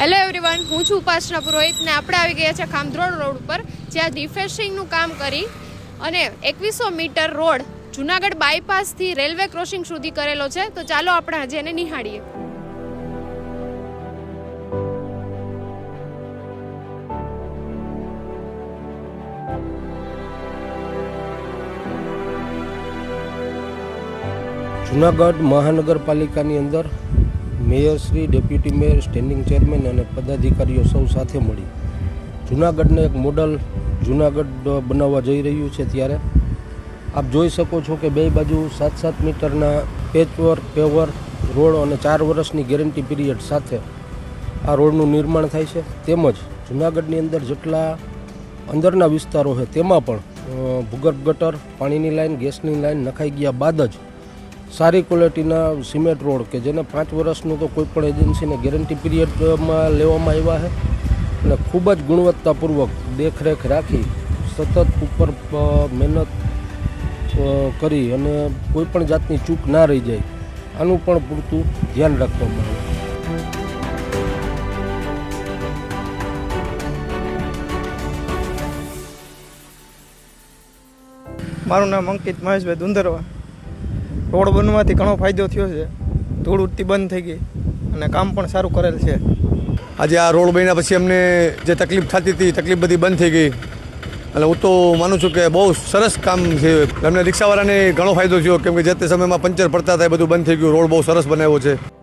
Hello everyone હું છું ઉપાસના પુરોહિત ને આપણે આવી ગયા છે ખામધ્રોડ રોડ ઉપર, જ્યાં ડિફેસિંગનું કામ કરી અને એકવીસો મીટર રોડ જુનાગઢ બાયપાસથી રેલવે ક્રોસિંગ સુધી કરેલો છે. તો ચાલો આપણે આજે એને નિહાળીએ. જુનાગઢ મહાનગરપાલિકાની અંદર મેયરશ્રી ડેપ્યુટી મેયર, સ્ટેન્ડિંગ ચેરમેન અને પદાધિકારીઓ સૌ સાથે મળી. જુનાગઢને એક મોડલ જુનાગઢ બનાવવા જઈ રહ્યું છે ત્યારે. આપ જોઈ શકો છો કે બે બાજુ સાત સાત મીટરના પેચવર્ક પેવર રોડ અને ચાર વર્ષની ગેરંટી પીરિયડ સાથે આ રોડનું નિર્માણ થાય છે. તેમજ જુનાગઢની અંદર જેટલા અંદરના વિસ્તારો છે, તેમાં પણ ભૂગર્ભ ગટર, પાણીની લાઈન, ગેસની લાઈન નખાઈ ગયા બાદ જ સારી ક્વોલિટીના સિમેન્ટ રોડ કે જેને પાંચ વર્ષનું તો કોઈ પણ એજન્સીને ગેરંટી પીરિયડમાં લેવામાં આવ્યા છે. અને ખૂબ જ ગુણવત્તાપૂર્વક દેખરેખ રાખી, સતત ઉપર મહેનત કરી અને કોઈ પણ જાતની ચૂક ના રહી જાય, આનું પણ પૂરતું ધ્યાન રાખવામાં આવે. મારું નામ અંકિત મહેશભાઈ દુંદરવા. રોડ બનવાથી ઘણો ફાયદો થયો છે. ધૂળ ઉડતી બંધ થઈ ગઈ અને કામ પણ સારું કરેલ છે. આજે આ રોડ બન્યા પછી અમને જે તકલીફ થતી હતી, તકલીફ બધી બંધ થઈ ગઈ. એટલે હું તો માનું છું કે બહુ સરસ કામ છે. અમને રિક્ષાવાળાને ઘણો ફાયદો થયો, કેમ કે જે તે સમયમાં પંચર પડતા હતા એ બધું બંધ થઈ ગયું. રોડ બહુ સરસ બનાવ્યો છે.